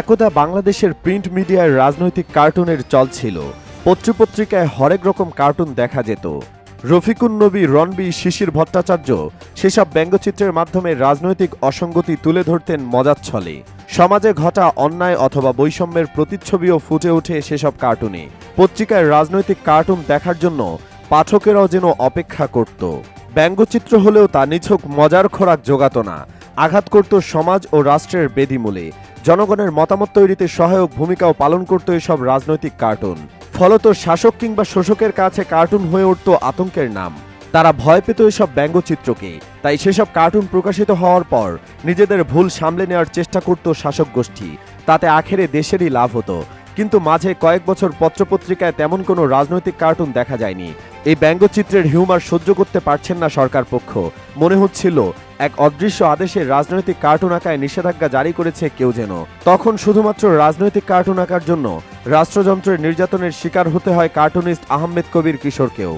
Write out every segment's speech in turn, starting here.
একদা বাংলাদেশের প্রিন্ট মিডিয়ায় রাজনৈতিক কার্টুনের চল ছিল। পত্রপত্রিকায় হরেক রকম কার্টুন দেখা যেত। রফিকুন নবী রনবি শিশির ভট্টাচার্য সেসব ব্যঙ্গচিত্রের মাধ্যমে রাজনৈতিক অসঙ্গতি তুলে ধরতেন মজার ছলে। সমাজে ঘটা অন্যায় অথবা বৈষম্যের প্রতিচ্ছবিও ফুটে ওঠে সেসব কার্টুনে। পত্রিকায় রাজনৈতিক কার্টুন দেখার জন্য পাঠকেরাও যেন অপেক্ষা করত। ব্যঙ্গচিত্র হলেও তা নিছক মজার খোরাক জোগাত না। আঘাত করত সমাজ ও রাষ্ট্রের বেদিমূলে। জনগণের মতামত তৈরিতে সহায়ক ভূমিকাও পালন করত এসব রাজনৈতিক কার্টুন। ফলত শাসক কিংবা শোষকের কাছে কার্টুন হয়ে উঠত আতঙ্কের নাম। তারা ভয় পেত এসব ব্যঙ্গচিত্রকে। তাই সেসব কার্টুন প্রকাশিত হওয়ার পর নিজেদের ভুল সামলে নেওয়ার চেষ্টা করত শাসক গোষ্ঠী। তাতে আখেরে দেশেরই লাভ হতো। কিন্তু মাঝে কয়েক বছর পত্রপত্রিকায় তেমন কোনো রাজনৈতিক কার্টুন দেখা যায়নি। এই ব্যঙ্গচিত্রের হিউমার সহ্য করতে পারছেন না সরকার পক্ষ। মনে হচ্ছিল, এক অদৃশ্য আদেশে রাজনৈতিক কার্টুন আঁকায় নিষেধাজ্ঞা জারি করেছে কেউ যেন। তখন শুধুমাত্র রাজনৈতিক কার্টুন আঁকার জন্য রাষ্ট্রযন্ত্রের নির্যাতনের শিকার হতে হয় কার্টুনিস্ট আহমেদ কবির কিশোরকেও।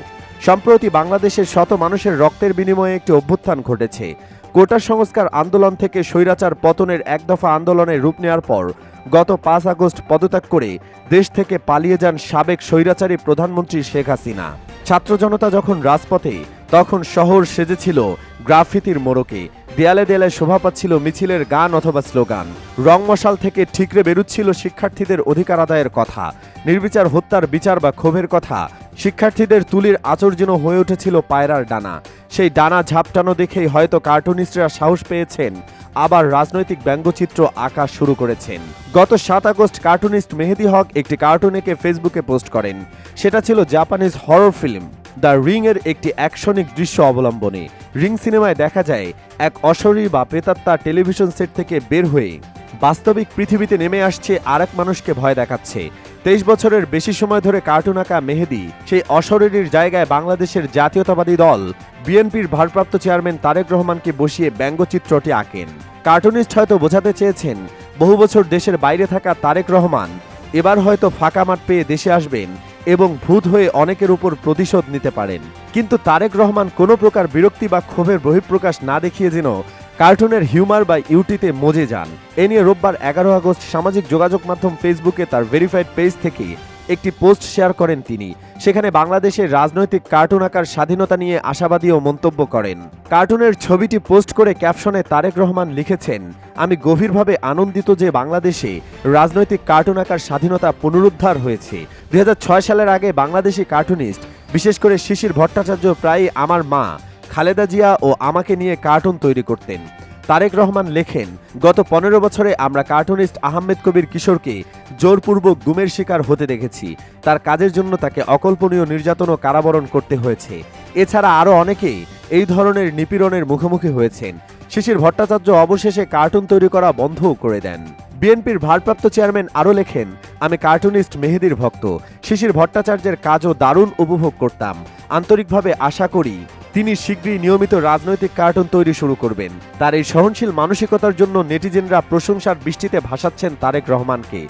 সম্প্রতি বাংলাদেশের শত মানুষের রক্তের বিনিময়ে একটি অভ্যুত্থান ঘটেছে। কোটা সংস্কার আন্দোলন থেকে স্বৈরাচার পতনের এক দফা আন্দোলনে রূপ নেওয়ার পর গত পাঁচ আগস্ট পদত্যাগ করে দেশ থেকে পালিয়ে যান সাবেক স্বৈরাচারী প্রধানমন্ত্রী শেখ হাসিনা। ছাত্র জনতা যখন রাজপথে, তখন শহর সেজেছিল গ্রাফিতির মোড়কে। দেয়ালে দেয়ালে শোভা পাচ্ছিল মিছিলের গান অথবা স্লোগান। রংমশাল থেকে ঠিকরে বেরুচ্ছিল শিক্ষার্থীদের অধিকার আদায়ের কথা। নির্বিচার হত্যার বিচার বা ক্ষোভের কথা। শিক্ষার্থীদের তুলির আচর যেন হয়ে উঠেছিল পায়রার ডানা। সেই ডানা ঝাপটানো দেখেই হয়তো কার্টুনিস্টরা সাহস পেয়েছেন। আবার রাজনৈতিক ব্যঙ্গচিত্র আঁকা শুরু করেছেন। গত সাত আগস্ট কার্টুনিস্ট মেহেদি হক একটি কার্টুন এঁকে ফেসবুকে পোস্ট করেন। সেটা ছিল Japanese horror film. The Ring এর একটি অ্যাকশনিক দৃশ্য অবলম্বনে। রিং সিনেমায় দেখা যায়, এক অশরীর বা প্রেতাত্মা টেলিভিশন সেট থেকে বের হয়ে বাস্তবিক পৃথিবীতে নেমে আসছে আর এক মানুষকে ভয় দেখাচ্ছে। তেইশ বছরের বেশি সময় ধরে কার্টুন আঁকা মেহেদি, সেই অশরীরীর জায়গায় বাংলাদেশের জাতীয়তাবাদী দল, বিএনপির ভারপ্রাপ্ত চেয়ারম্যান তারেক রহমানকে বসিয়ে ব্যঙ্গচিত্রটি আঁকেন। কার্টুনিস্ট হয়তো বোঝাতে চেয়েছেন, বহু বছর দেশের বাইরে থাকা তারেক রহমান, এবার হয়তো ফাঁকা মাঠ পেয়ে দেশে আসবেন এবং ভূত হয়ে অনেকের উপর প্রতিশোধ নিতে পারেন। কিন্তু তারেক রহমান কোনো প্রকার বিরক্তি বা ক্ষোভের বহিঃপ্রকাশ না দেখিয়ে যেন কার্টুনের হিউমার বা ইউটিতে মজে যান। এ নিয়ে রোববার এগারো আগস্ট সামাজিক যোগাযোগ মাধ্যম ফেসবুকে তার ভেরিফাইড পেজ থেকে একটি পোস্ট শেয়ার করেন তিনি। সেখানে বাংলাদেশের রাজনৈতিক কার্টুন আঁকার স্বাধীনতা নিয়ে আশাবাদী ও মন্তব্য করেন। কার্টুনের ছবিটি পোস্ট করে ক্যাপশনে তারেক রহমান লিখেছেন, আমি গভীরভাবে আনন্দিত যে বাংলাদেশে রাজনৈতিক কার্টুন আঁকার স্বাধীনতা পুনরুদ্ধার হয়েছে। দুই হাজার ছয় সালের আগে বাংলাদেশি কার্টুনিস্ট, বিশেষ করে শিশির ভট্টাচার্য প্রায়ই আমার মা, খালেদা জিয়া ও আমাকে নিয়ে কার্টুন তৈরি করতেন। তারেক রহমান লেখেন, গত পনেরো বছরে আমরা কার্টুনিস্ট আহমেদ কবির কিশোরকে জোরপূর্বক গুমের শিকার হতে দেখেছি। তার কাজের জন্য তাকে অকল্পনীয় নির্যাতন ও কারাবরণ করতে হয়েছে। এছাড়া আরও অনেকেই এই ধরনের নিপীড়নের মুখোমুখি হয়েছেন। শিশির ভট্টাচার্য অবশেষে কার্টুন তৈরি করা বন্ধও করে দেন। বিএনপির ভারপ্রাপ্ত চেয়ারম্যান আরও লেখেন, আমি কার্টুনিস্ট মেহেদির ভক্ত। শিশির ভট্টাচার্যের কাজও দারুণ উপভোগ করতাম। আন্তরিকভাবে আশা করি তিনি শীঘ্রই নিয়মিত রাজনৈতিক কার্টুন তৈরি শুরু করবেন। তার এই সহনশীল মানসিকতার জন্য নেটিজেনরা প্রশংসার বৃষ্টিতে ভাসাচ্ছেন তারেক রহমানকে।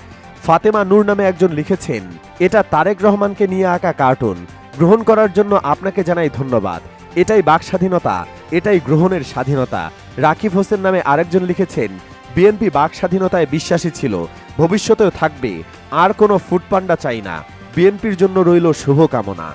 ফাতেমা নূর নামে একজন লিখেছেন, এটা তারেক রহমানকে নিয়ে আঁকা কার্টুন। গ্রহণ করার জন্য আপনাকে জানাই ধন্যবাদ। এটাই বাক স্বাধীনতা, এটাই গ্রহণের স্বাধীনতা। রাকিব হোসেন নামে আরেকজন লিখেছেন, বিএনপি বাক স্বাধীনতায় বিশ্বাসী ছিল, ভবিষ্যতেও থাকবে, আর কোনো ফুটপান্ডা চাই না। বিএনপির জন্য রইল শুভকামনা।